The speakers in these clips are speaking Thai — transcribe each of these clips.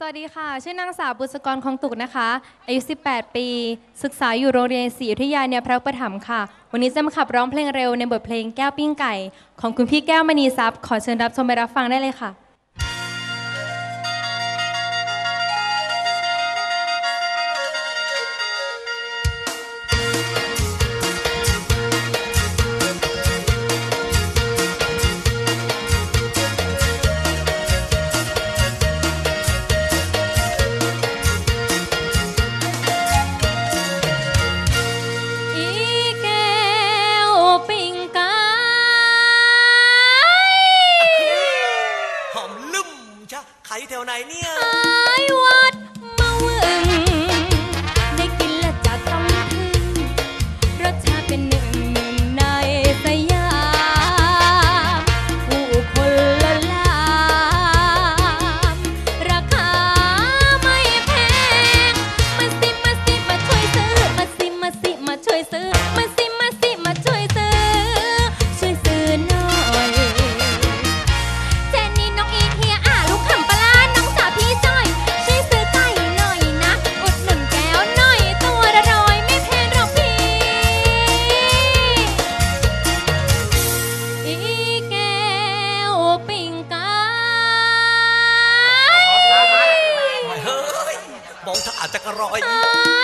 สวัสดีค่ะ ชื่อนางสาวบุษกรคองตุกนะคะ อายุ 18 ปี ศึกษาอยู่โรงเรียนศรีอยุธยาเนี่ยพระประถมค่ะ วันนี้จะมาขับร้องเพลงเร็วในบทเพลงแก้วปิ้งไก่ ของคุณพี่แก้วมณีทรัพย์ ขอเชิญรับชมไปรับฟังได้เลยค่ะะขายอยู่แถวไหนเนี่ย ขายวัดมาเวึงได้กินและจะต้องถึงรสชาติเป็นหนึ่งหนึ่งในสยามผู้คนละลามราคาไม่แพง มาสิมาสิมาช่วยซื้อ มาสิมาสิมาช่วยซื้อมา มองถ้าอาจะกรรอย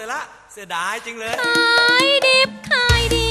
เสร็จละเสียดายจริงเลย ขายดิบขายดี